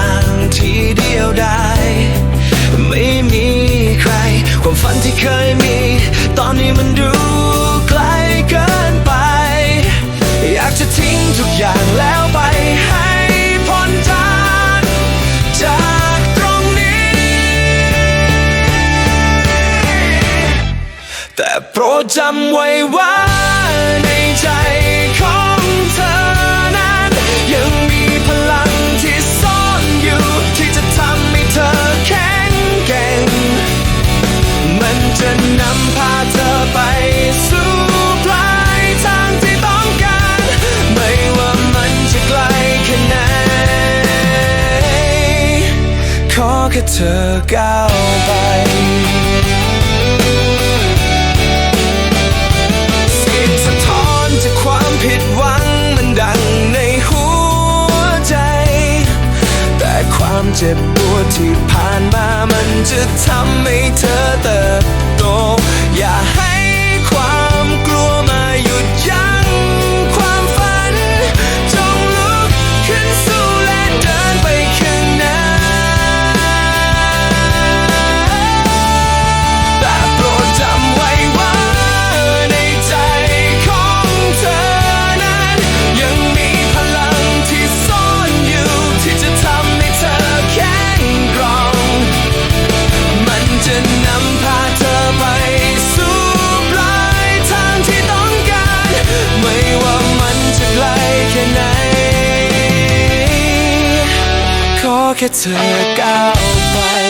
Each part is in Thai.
าง ทีเดียวดายไม่มีใคร ความฝันที่เคยมี ตอนนี้มันดูไกลเกินไป อยากจะทิ้งทุกอย่างแล้วไปให้พ้นจากจากตรงนี้ แต่โปรดจำไว้ว่าในใจ แค่เธอก้าวไปเสียงสะท้อนจากความผิดหวังมันดังในหัวใจ แต่ความเจ็บปวดที่ผ่านมามันจะทำให้เธอเติบโต อย่าให้ แค่เธอก้าวไป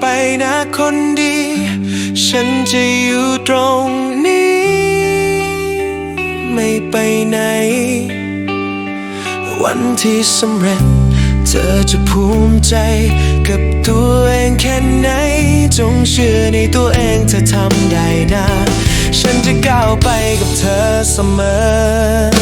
ไปนะคนดี ฉันจะอยู่ตรงนี้ ไม่ไปไหน วันที่สำเร็จ เธอจะภูมิใจ กับตัวเองแค่ไหน จงเชื่อในตัวเองเธอทำได้นะ ฉันจะก้าวไปกับเธอเสมอ